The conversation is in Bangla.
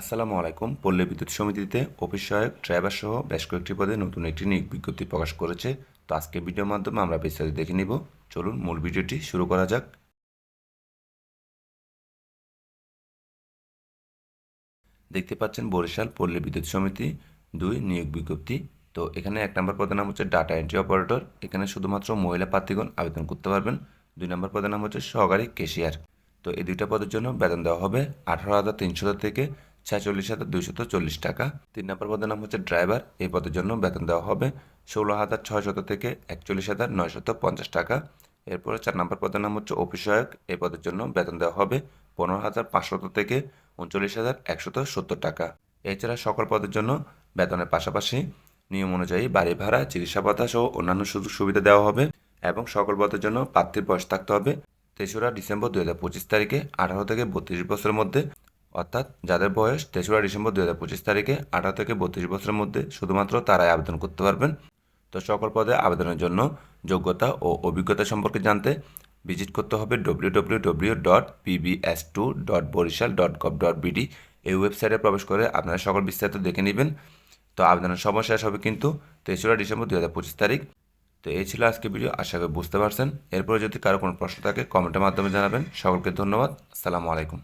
আসসালামু আলাইকুম। পল্লী বিদ্যুৎ সমিতিতে অফিস সহায়ক ড্রাইভার সহ বেশ কয়েকটি পদে নতুন একটি নিয়োগ বিজ্ঞপ্তি প্রকাশ করেছে। তো আজকে ভিডিওর মাধ্যমে আমরা বিস্তারিত দেখে নিব। চলুন মূল ভিডিওটি শুরু করা যাক। দেখতে পাচ্ছেন বরিশাল পল্লী বিদ্যুৎ সমিতি দুই নিয়োগ বিজ্ঞপ্তি। তো এখানে এক নম্বর পদের নাম হচ্ছে ডাটা এন্ট্রি অপারেটর। এখানে শুধুমাত্র মহিলা প্রার্থীগণ আবেদন করতে পারবেন। দুই নম্বর পদের নাম হচ্ছে সহকারী কেশিয়ার। তো এই দুইটা পদের জন্য বেতন দেওয়া হবে আঠারো হাজার তিনশো থেকে ছেচল্লিশ হাজার দুইশত চল্লিশ টাকা। তিন নম্বর পদের নাম হচ্ছে ড্রাইভার। এই পদের জন্য বেতন দেওয়া হবে ষোলো হাজার ছয়শত থেকে একচল্লিশ হাজার নয়শত পঞ্চাশ টাকা। এরপরে চার নম্বর পদের নাম হচ্ছে অফিস সহায়ক। এই পদের জন্য বেতন দেওয়া হবে পনেরো হাজার পাঁচশত থেকে উনচল্লিশ হাজার একশত সত্তর টাকা। এছাড়া সকল পদের জন্য বেতনের পাশাপাশি নিয়ম অনুযায়ী বাড়ি ভাড়া, চিকিৎসা ভাতা সহ অন্যান্য সুযোগ সুবিধা দেওয়া হবে এবং সকল পদের জন্য প্রার্থীর বয়স থাকতে হবে তেসরা ডিসেম্বর দু হাজার পঁচিশ তারিখে আঠারো থেকে বত্রিশ বছরের মধ্যে অর্থাৎ যাদের বয়স তেসরা ডিসেম্বর দু হাজার পঁচিশ তারিখে, আঠারো থেকে বত্রিশ বছরের মধ্যে শুধুমাত্র তারাই আবেদন করতে পারবেন। তো সকল পদে আবেদনের জন্য যোগ্যতা ও অভিজ্ঞতা সম্পর্কে জানতে ভিজিট করতে হবে W W W dot PBS two dot Barishal dot gov dot BD এই ওয়েবসাইটে প্রবেশ করে আপনারা সকল বিস্তারিত দেখে নেবেন। তো আবেদনের সময় শেষ হবে কিন্তু তেসরা ডিসেম্বর দু হাজার পঁচিশ তারিখ। তো এই ছিল আজকে ভিডিও, আশা করি বুঝতে পারছেন। এরপরে যদি কারও কোনো প্রশ্ন থাকে কমেন্টের মাধ্যমে জানাবেন। সকলকে ধন্যবাদ। আসসালামু আলাইকুম।